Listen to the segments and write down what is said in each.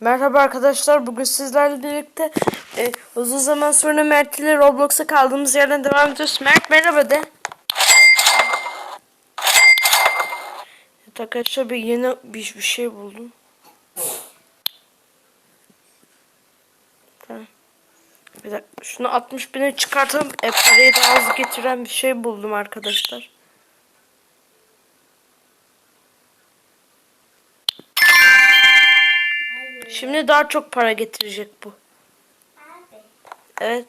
Merhaba arkadaşlar. Bugün sizlerle birlikte e, uzun zaman sonra Mert ile Roblox'a kaldığımız yerden devam ediyoruz. Mert merhaba de. Evet arkadaşlar bir yeni bir, bir şey buldum. Bir dakika. Şunu 60 bine çıkartalım. E, parayı daha az getiren bir şey buldum arkadaşlar. Şimdi daha çok para getirecek bu. Abi, Evet.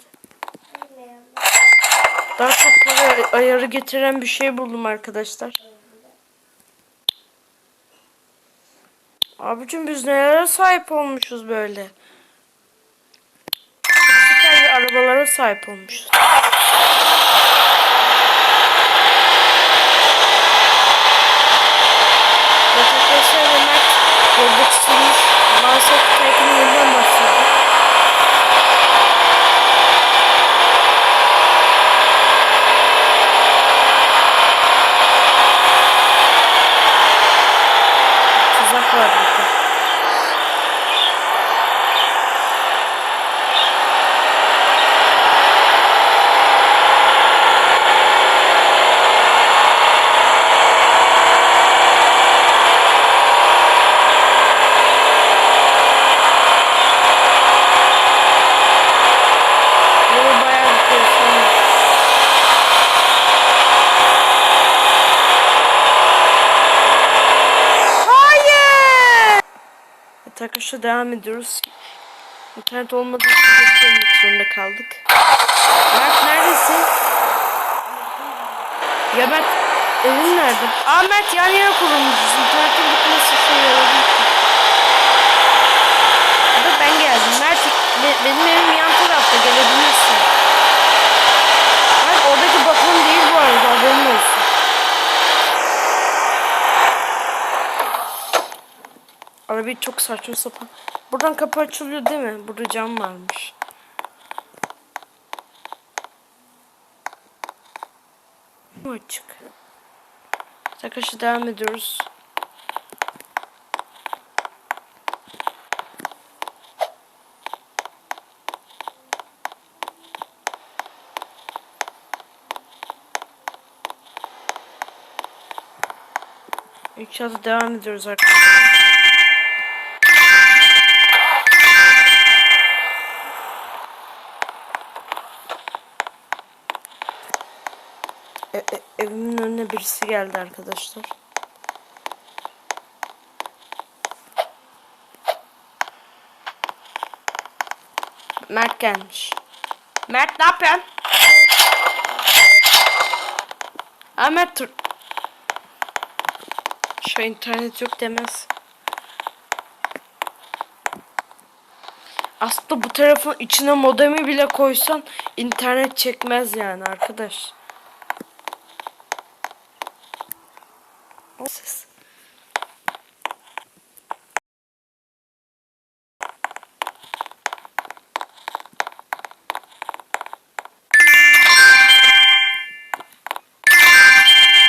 bilmiyorum. Daha çok para ayarı getiren bir şey buldum arkadaşlar. Abicim biz nelere sahip olmuşuz böyle. Süper bir arabalara sahip olmuşuz. Arkadaşlar Roblox Evet devam ediyoruz. İnternet olmadığı için zorunda kaldık. Mert neredesin? Ya Mert evin nerede? Aa Mert yan yana kurulmuşuz. İnternetin gitmesi şey yaradı. Ya da ben geldim. Mert be- benim evim yan tarafta gelebilirsin. Mert oradaki bakım değil bu arada haberin olsun. Arabayı çok saçma sapan. Buradan kapı açılıyor değil mi? Burada cam varmış. Açık. Arkadaşlar devam ediyoruz. İnşallah devam ediyoruz arkadaşlar. E- e- evimin önüne birisi geldi arkadaşlar. Mert gelmiş. Mert ne yapıyorsun? Aa Mert dur. Şu internet yok demez. Aslında bu tarafın içine modemi bile koysan internet çekmez yani arkadaş. Ses.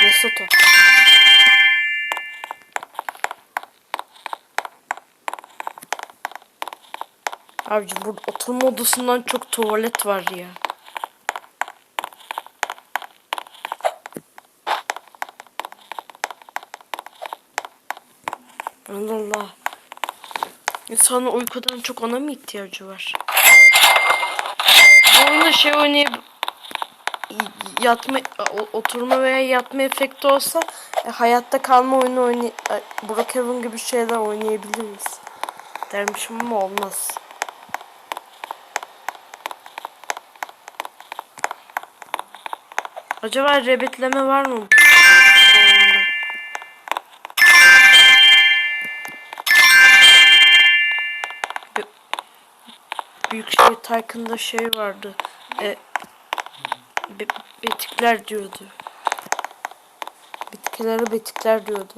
Lesotho. Abici burada oturma odasından çok tuvalet var ya. Allah Allah. İnsanın uykudan çok ona mı ihtiyacı var? Bu oyunda şey oynayıp yatma, oturma veya yatma efekti olsa e, hayatta kalma oyunu oynay e, Brookhaven gibi şeyler oynayabiliriz. Dermişim ama olmaz. Acaba rebetleme var mı? Büyük şey Tycoon'da şey vardı. E, be- betikler diyordu. Bitkilere betikler diyordu.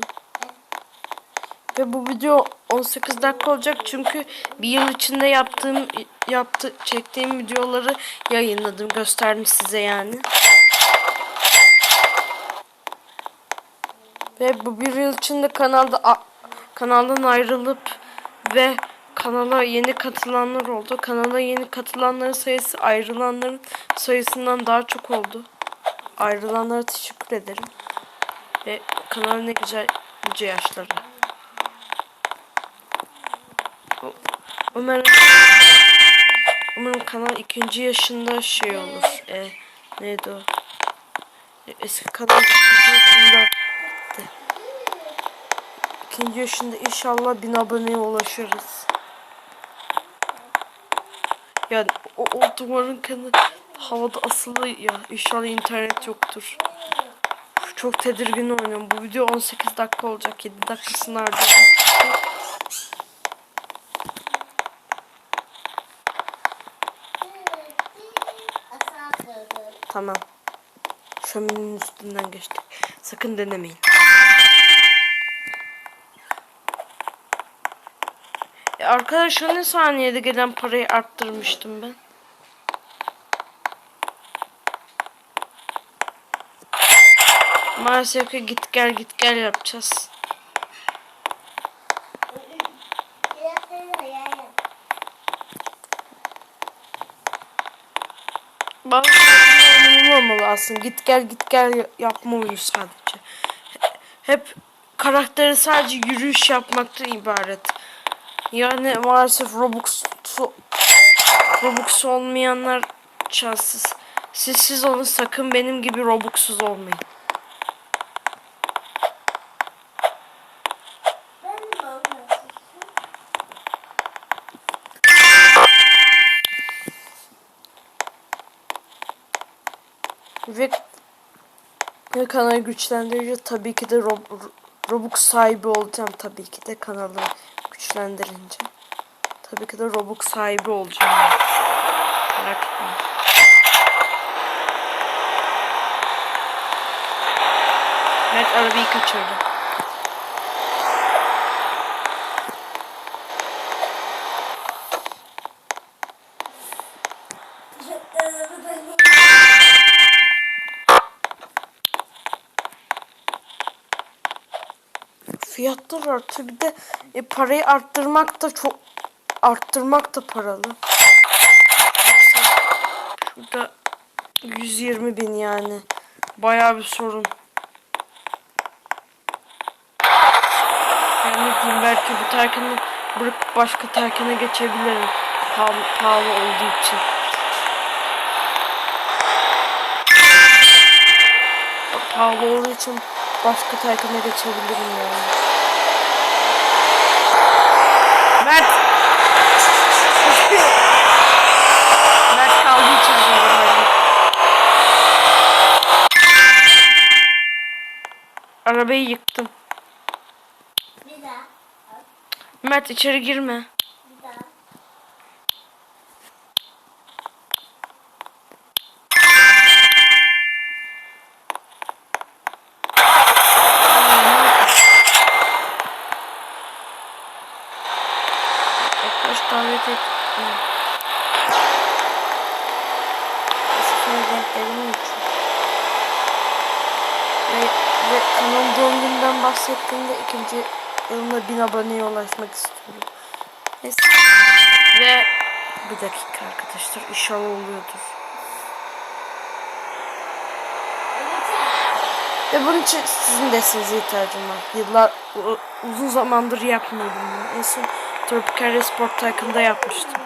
Ve bu video 18 dakika olacak çünkü bir yıl içinde yaptığım yaptı çektiğim videoları yayınladım gösterdim size yani. Ve bu bir yıl içinde kanalda kanaldan ayrılıp ve kanala yeni katılanlar oldu. Kanala yeni katılanların sayısı ayrılanların sayısından daha çok oldu. Ayrılanlara teşekkür ederim. Ve kanal ne güzel nice yaşları. Umarım Umarım kanal ikinci yaşında şey olur. E, neydi o? E, Eski kanal ikinci yaşında. İkinci yaşında inşallah bin aboneye ulaşırız. Yani o, o duvarın kanı havada asılı ya. İnşallah internet yoktur. Çok tedirgin oynuyorum. Bu video 18 dakika olacak. 7 dakikasını harcadım. Tamam. Şöminenin üstünden geçtik. Sakın denemeyin. E arkadaşlar ne saniyede gelen parayı arttırmıştım ben. Maalesef ki git gel git gel yapacağız. Bazı olmalı aslında. Git gel git gel ya- yapma oyunu sadece. Hep karakteri sadece yürüyüş yapmaktan ibaret. Yani maalesef Robux Robux olmayanlar şanssız. Siz siz olun sakın benim gibi Robux'suz olmayın. Ve, ve kanalı güçlendirici tabii ki de Rob, Robux sahibi olacağım tabii ki de kanalı güçlendirince. Tabii ki de Robux sahibi olacağım. Merak etmeyin. Mert arabayı kaçırdı. Fiyatlar artıyor. Bir de e, parayı arttırmak da çok arttırmak da paralı. Şurada 120 bin yani. Bayağı bir sorun. Yani belki bu terkini bırakıp başka terkine geçebilirim. Pahalı, pahalı olduğu için. Pahalı olduğu için başka terkine geçebilirim yani. Mert! Mert kaldı içeride. Arabayı yıktım. Mert içeri girme. Davet et. Hı. Eskiden renklerim için. Ve, ve kanal doğum bahsettiğimde ikinci yılına bin aboneye ulaşmak istiyorum. Neyse. Ve bir dakika arkadaşlar inşallah oluyordur. Ve bunun için sizin desteğinize ihtiyacım var. Yıllar uzun zamandır yapmıyordum bunu. En son Tropical Sport Tycoon'da yapmıştım.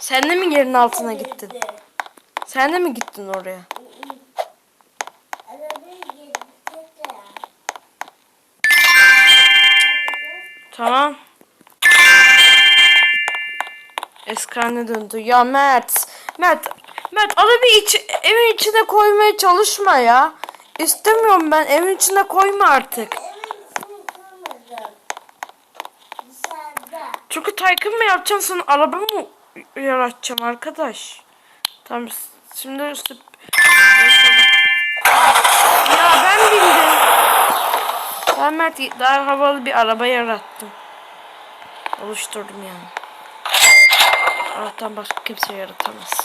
Sen de mi yerin altına gittin? Sen de mi gittin oraya? Tamam. Eski haline döndü. Ya Mert. Mert. Mert arabayı iç, evin içine koymaya çalışma ya. İstemiyorum ben. Evin içine koyma artık. Çünkü Tycoon mı yapacağım sana araba mı yaratacağım arkadaş? Tamam şimdi üstü... Ya ben bindim. Ben Mert daha havalı bir araba yarattım. Oluşturdum yani. Allah'tan başka kimse yaratamaz.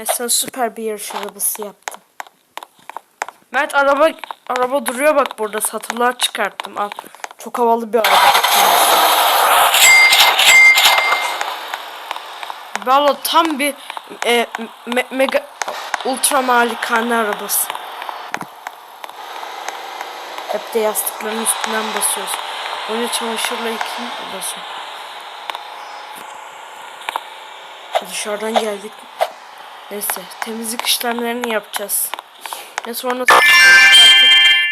Ben sana süper bir yarış arabası yaptım. Mert araba araba duruyor bak burada satırlar çıkarttım. Al. Çok havalı bir araba. Valla tam bir e, me- mega ultra malikane arabası. Hep de yastıkların üstünden basıyoruz. Onu çamaşırla yıkayayım basın. Dışarıdan geldik. Neyse temizlik işlemlerini yapacağız. Ve sonra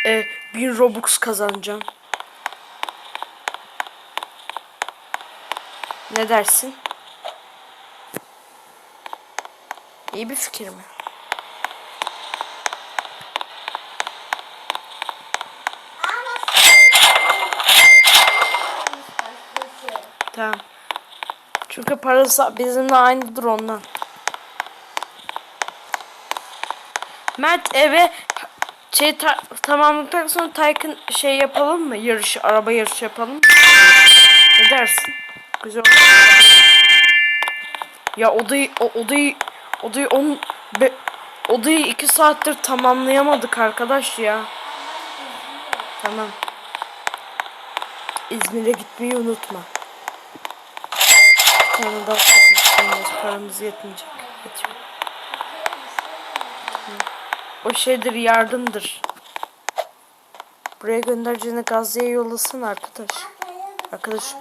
e, 1000 Robux kazanacağım. Ne dersin? İyi bir fikir mi? Tamam. Çünkü parası bizimle aynıdır ondan. Mert eve şey ta- tamamladıktan sonra Tycoon şey yapalım mı? Yarışı, araba yarışı yapalım mı? Ne dersin? Güzel olur. Ya odayı o, odayı odayı on be, odayı iki saattir tamamlayamadık arkadaş ya. Tamam. İzmir'e gitmeyi unutma. İstiyoruz. Paramız yetmeyecek. Yetiyor. O şeydir yardımdır. Buraya göndereceğine Gazze'ye yollasın arkadaş. Arkadaş.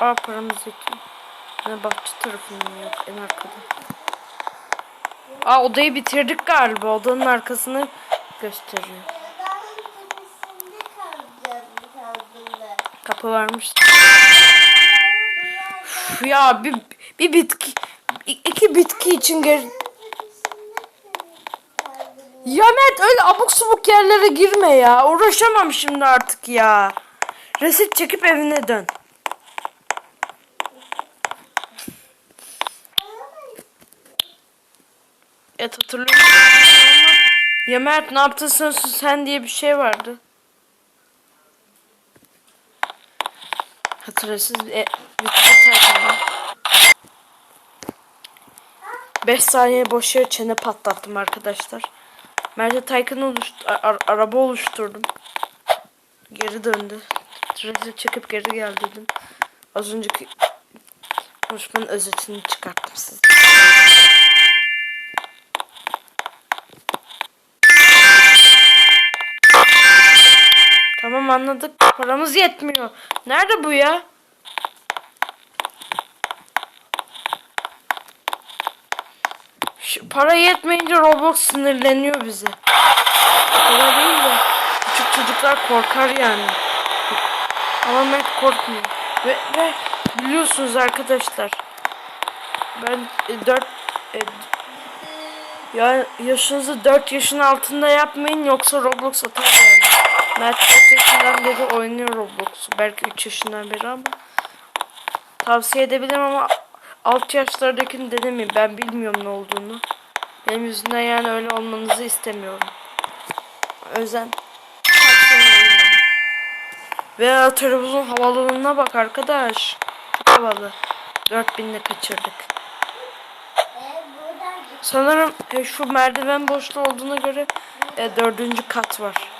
Aa, paramız yetiyor. Ne bahçe tarafının yok en arkada. Aa odayı bitirdik galiba. Odanın arkasını gösteriyor. Kapı varmış. Üf ya bir, bir bitki iki bitki için geri... Ya Mert öyle abuk subuk yerlere girme ya. Uğraşamam şimdi artık ya. Resit çekip evine dön. Evet hatırlıyorum. Ya Mert ne yaptın sen, sen diye bir şey vardı. Hatırlasız e, tarafından. 5 saniye boş yere çene patlattım arkadaşlar. Mert'e Taycan oluştu, araba oluşturdum. Geri döndü. Trafik çekip geri gel dedim. Az önceki konuşmanın özetini çıkarttım size. Tamam anladık. Paramız yetmiyor. Nerede bu ya? Şu para yetmeyince Roblox sinirleniyor bize. Para değil de küçük çocuklar korkar yani. Ama Mert korkmuyor. Ve, ve biliyorsunuz arkadaşlar. Ben 4 ya yaşınızı 4 yaşın altında yapmayın yoksa Roblox atar. Mert 4 yaşından beri oynuyor Roblox'u. Belki 3 yaşından beri ama tavsiye edebilirim ama alt yaşlardakini denemeyin. Ben bilmiyorum ne olduğunu. Benim yüzümden yani öyle olmanızı istemiyorum. Ederim. Veya televizyon havalılığına bak arkadaş. Çok havalı. 4000'le kaçırdık. Sanırım e, şu merdiven boşluğu olduğuna göre e, dördüncü kat var.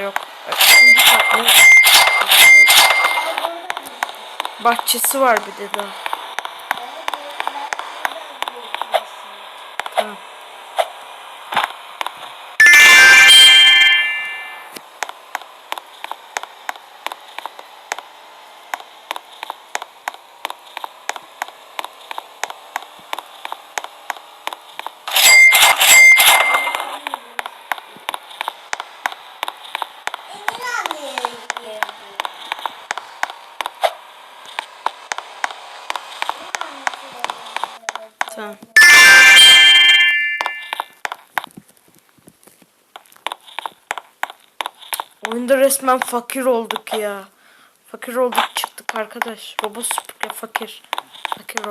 Yok. E? Bahçesi var bir de daha. Tamam. Tamam. Oyunda resmen fakir olduk ya. Fakir olduk çıktık arkadaş. Robot süpürge fakir. Fakir. Bu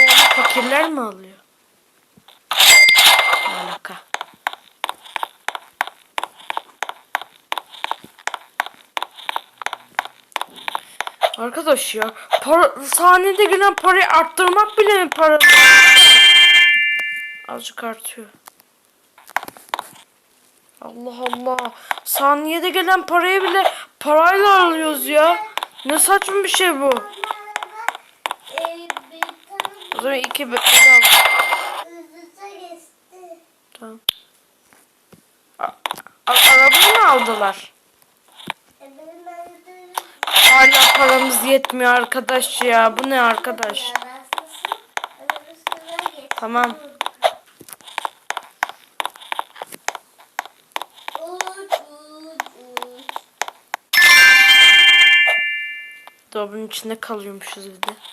onu fakirler mi alıyor? Ne alaka? Arkadaş ya para, sahnede gelen parayı arttırmak bile mi para? Azıcık artıyor. Allah Allah. Saniyede gelen parayı bile parayla alıyoruz ya. Ne saçma bir şey bu. O zaman iki bedava. Tamam. A- a- arabayı mı aldılar? Hala paramız yetmiyor arkadaş ya. Bu ne arkadaş? Tamam. Dolabın içinde kalıyormuşuz bir de.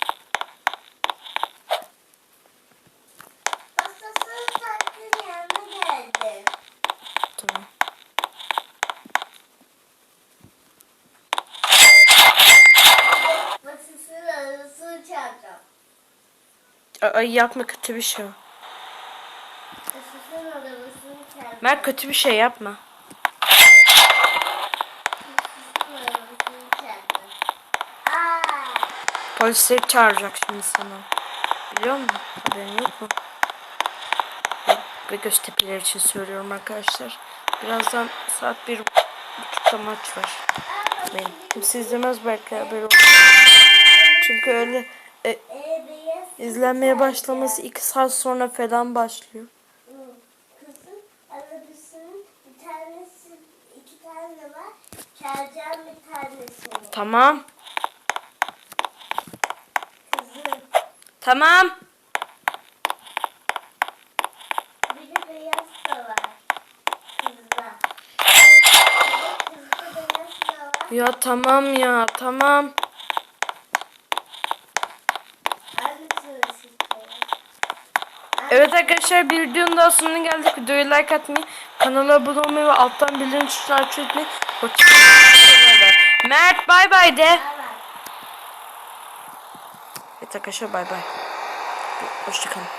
Ay yapma kötü bir şey. Mert kötü bir şey yapma. Polisleri çağıracak şimdi sana. Biliyor musun? Haberin yok mu? Ve Göztepeler için söylüyorum arkadaşlar. Birazdan saat bir buçukta maç var. Benim. Kimse izlemez belki haberi olur. Çünkü öyle e, izlenmeye başlaması iki saat sonra falan başlıyor. Tamam. Tamam. Ya tamam ya tamam. Aynısını istiyorum. Evet arkadaşlar bir videonun daha sonuna geldik. Videoyu like atmayı, kanala abone olmayı ve alttan bildirim tuşunu açmayı unutmayın. Mert bay bay de. Evet arkadaşlar bay bay. Hoşçakalın.